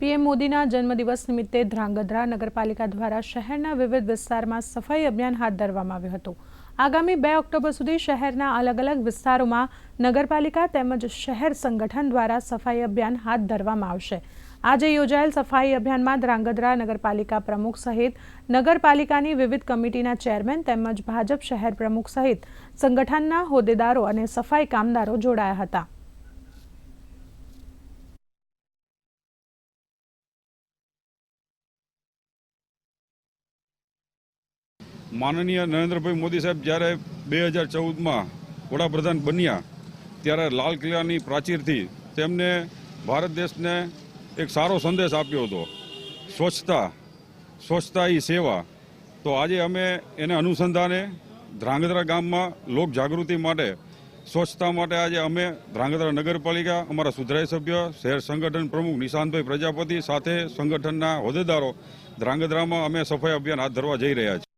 PM મોદીના જન્મદિવસ નિમિત્તે ધ્રાંગધ્રા નગરપાલિકા દ્વારા શહેરના વિવિધ વિસ્તારમાં સફાઈ અભિયાન હાથ ધરવામાં આવ્યું હતું. આગામી બે ઓક્ટોબર સુધી શહેરના અલગ અલગ વિસ્તારોમાં નગરપાલિકા તેમજ શહેર સંગઠન દ્વારા સફાઈ અભિયાન હાથ ધરવામાં આવશે. આજે યોજાયેલ સફાઈ અભિયાનમાં ધ્રાંગધ્રા નગરપાલિકા પ્રમુખ સહિત નગરપાલિકાની વિવિધ કમિટીના ચેરમેન તેમજ ભાજપ શહેર પ્રમુખ સહિત સંગઠનના હોદ્દેદારો અને સફાઈ કામદારો જોડાયા હતા. માનનીય નરેન્દ્રભાઈ મોદી સાહેબ જ્યારે બે હજાર ચૌદમાં વડાપ્રધાન બન્યા, ત્યારે લાલ કિલ્લાની પ્રાચીરથી તેમને ભારત દેશને એક સારો સંદેશ આપ્યો હતો. સ્વચ્છતા સ્વચ્છતા ઈ સેવા. તો આજે અમે એને અનુસંધાને ધ્રાંગધ્રા ગામમાં લોક જાગૃતિ માટે, સ્વચ્છતા માટે આજે અમે ધ્રાંગધ્રા નગરપાલિકા, અમારા સુધરાઈ સભ્ય, શહેર સંગઠન પ્રમુખ નિશાંતભાઈ પ્રજાપતિ સાથે સંગઠનના હોદ્દેદારો ધ્રાંગધ્રામાં અમે સફાઈ અભિયાન હાથ ધરવા જઈ રહ્યા છીએ.